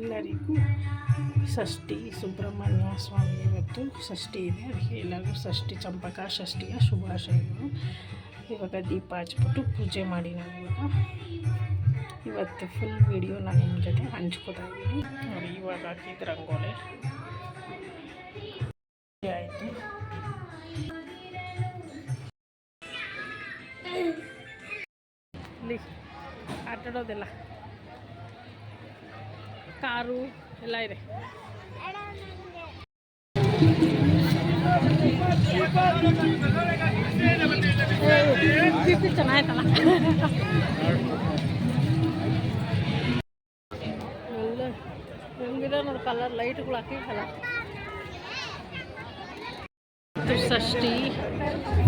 ಎಲ್ಲರಿಗೂ ಷಷ್ಠಿ, ಸುಬ್ರಹ್ಮಣ್ಯ ಸ್ವಾಮಿ ಇವತ್ತು ಷಷ್ಠಿ ಇದೆ. ಅದಕ್ಕೆ ಎಲ್ಲರಿಗೂ ಷಷ್ಠಿ, ಚಂಪಕ, ಷಷ್ಠಿಯ ಶುಭಾಶಯಗಳು. ಇವಾಗ ದೀಪ ಹಚ್ಬಿಟ್ಟು ಪೂಜೆ ಮಾಡಿ ನಾನು ಇವಾಗ. ಇವತ್ತು ಫುಲ್ ವಿಡಿಯೋ ನಾನು ನಿಮ್ಮ ಜೊತೆ ಹಂಚ್ಕೋತಾ ಇದ್ದೀನಿ. ಇವಾಗ ಹಾಕಿದ ರಂಗೋಲಿ. ಆಯಿತು. ಆಟಾಡೋದೆಲ್ಲ. ಕಾರು ಎಲ್ಲ ಇದೆ. ಚೆನ್ನಾಯ್ತಲ್ಲ. ಎಲ್ಲ ಹೆಂಗಿದೆ ನೋಡಿ ಕಲರ್ ಲೈಟ್ಗಳು ಹಾಕಿಲ್ಲ ಷಷ್ಠಿ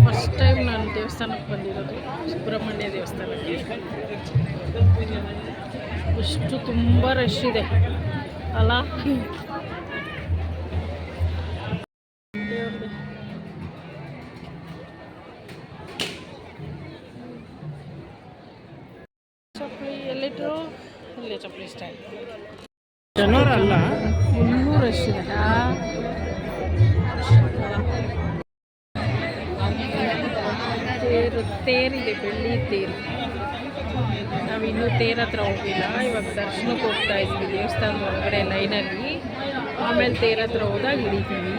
ಫಸ್ಟ್ ಟೈಮ್ ನಾನು ದೇವಸ್ಥಾನಕ್ಕೆ ಬಂದಿರೋದು ಸುಬ್ರಹ್ಮಣ್ಯ ದೇವಸ್ಥಾನಕ್ಕೆ. ಅಷ್ಟು ತುಂಬ ರಶ್ ಇದೆ. ಅಲ್ಲ ಚಪ್ಪಲಿ ಇಲ್ಲೇ ಜನರಲ್ಲ. ರಶ್ ಇದೆ. ತೇರು ತೇರಿದೆ ಬೆಳ್ಳಿ ತೇರು. ನಾವು ಇನ್ನೂ ತೇರ ಹತ್ರ ಹೋಗಿಲ್ಲ. ಇವಾಗ ದರ್ಶನಕ್ಕೆ ಹೋಗ್ತಾ ಇದ್ವಿ ದೇವಸ್ಥಾನದ ಒಳಗಡೆ ಲೈನಲ್ಲಿ ಆಮೇಲೆ ತೇರ ಹತ್ರ ಹೋದಾಗ ಹಿಡಿತೀವಿ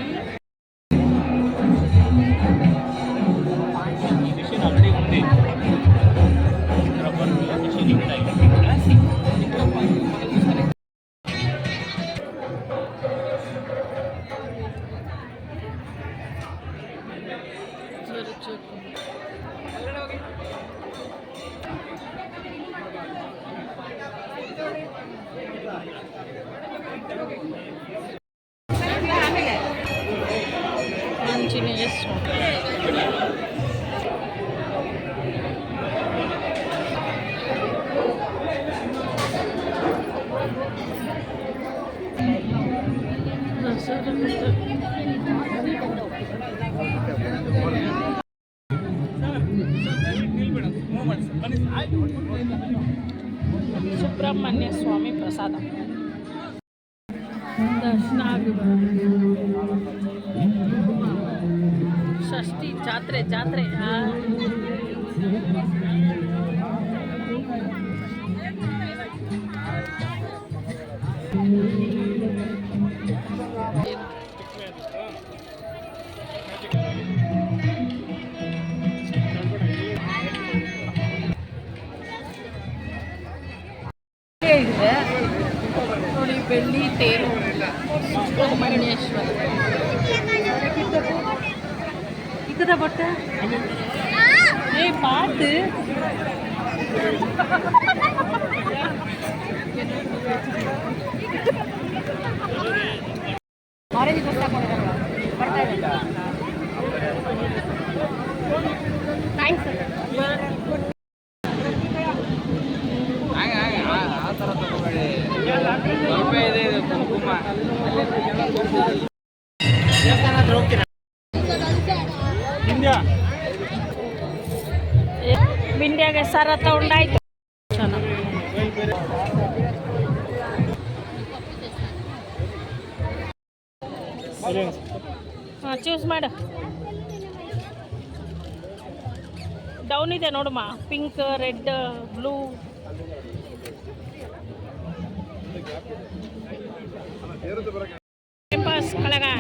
ಆಂಜನೇಯ ಸ್ವಾಮಿ ಸುಬ್ರಹ್ಮಣ್ಯ ಸ್ವಾಮಿ ಪ್ರಸಾದ ದರ್ಶನ ಆಗಿ ಷಷ್ಠಿ ಜಾತ್ರೆ ಜಾತ್ರೆ ಆ. వెళ్ళి తేరు సుబ్రహ్మణ్యేశ్వర ఇక్కడ పట్ట ఏ పాటు Thank you. ಬಿಂಡ್ಯಾಗ ಸರ ತಗೊಂಡಾಯ್ತು ಹಾಂ ಚೂಸ್ ಮಾಡು. ಡೌನ್ ಇದೆ ನೋಡಮ್ಮ pink red blue time pass கலகா